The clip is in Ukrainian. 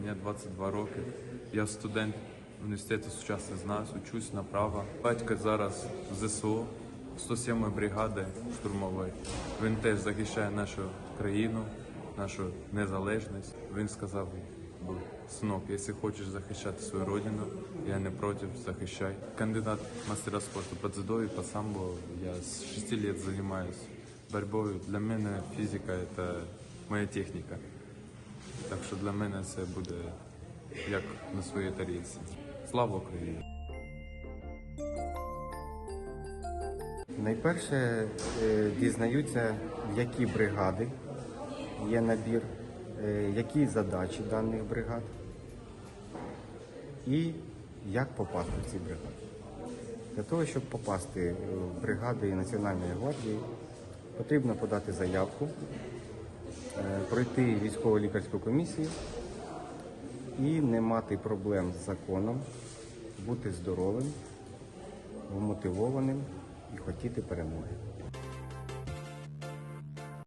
Мені 22 роки. Я студент університету сучасних знань, учусь на право. Батько зараз в ЗСУ 107 бригади штурмової. Він теж захищає нашу країну, нашу незалежність. Він сказав, «Бу, синок, якщо хочеш захищати свою родину, я не проти, захищай. Кандидат мастера спорту по дзюдо і по самбо. Я з 6 років займаюся боротьбою. Для мене фізика це моя техніка. Так що для мене це буде як на своїй тарілці. Слава Україні! Найперше е, дізнаються, які бригади є набір, е, які задачі даних бригад і як попасти в ці бригади. Для того, щоб попасти в бригади Національної гвардії, потрібно подати заявку, е, пройти військово-лікарську комісію і не мати проблем з законом, бути здоровим, вмотивованим і хотіти перемоги.